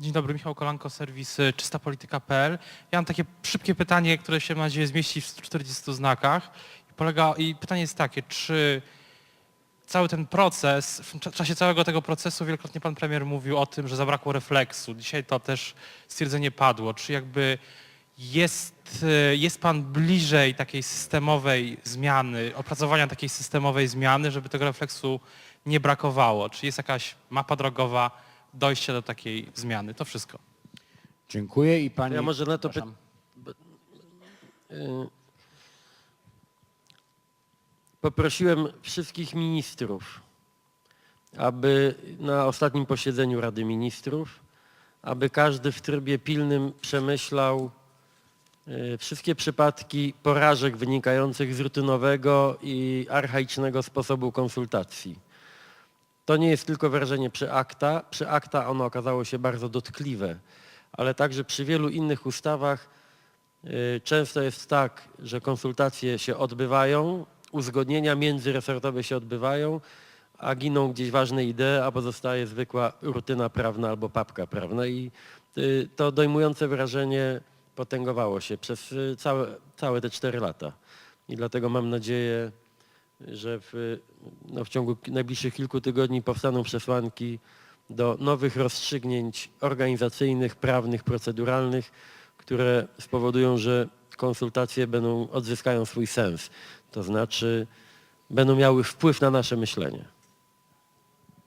Dzień dobry, Michał Kolanko, serwis y, czystapolityka.pl. Ja mam takie szybkie pytanie, które się mam nadzieję zmieści w 140 znakach. Polega, I pytanie jest takie, czy cały ten proces, w cza- czasie całego tego procesu wielokrotnie pan premier mówił o tym, że zabrakło refleksu. Dzisiaj to też stwierdzenie padło. Czy jakby jest, y, jest pan bliżej takiej systemowej zmiany, opracowania takiej systemowej zmiany, żeby tego refleksu nie brakowało? Czy jest jakaś mapa drogowa dojścia do takiej zmiany? To wszystko. Dziękuję i pani... Ja może na to py- Przepraszam. Y, Poprosiłem wszystkich ministrów, aby na ostatnim posiedzeniu Rady Ministrów, aby każdy w trybie pilnym przemyślał y, wszystkie przypadki porażek wynikających z rutynowego i archaicznego sposobu konsultacji. To nie jest tylko wrażenie przy akta. Przy akta ono okazało się bardzo dotkliwe, ale także przy wielu innych ustawach y, często jest tak, że konsultacje się odbywają, uzgodnienia międzyresortowe się odbywają, a giną gdzieś ważne idee, a pozostaje zwykła rutyna prawna albo papka prawna i y, to dojmujące wrażenie potęgowało się przez y, całe, całe te cztery lata. I dlatego mam nadzieję, że w, no, w ciągu najbliższych kilku tygodni powstaną przesłanki do nowych rozstrzygnięć organizacyjnych, prawnych, proceduralnych, które spowodują, że konsultacje będą, odzyskają swój sens. To znaczy będą miały wpływ na nasze myślenie.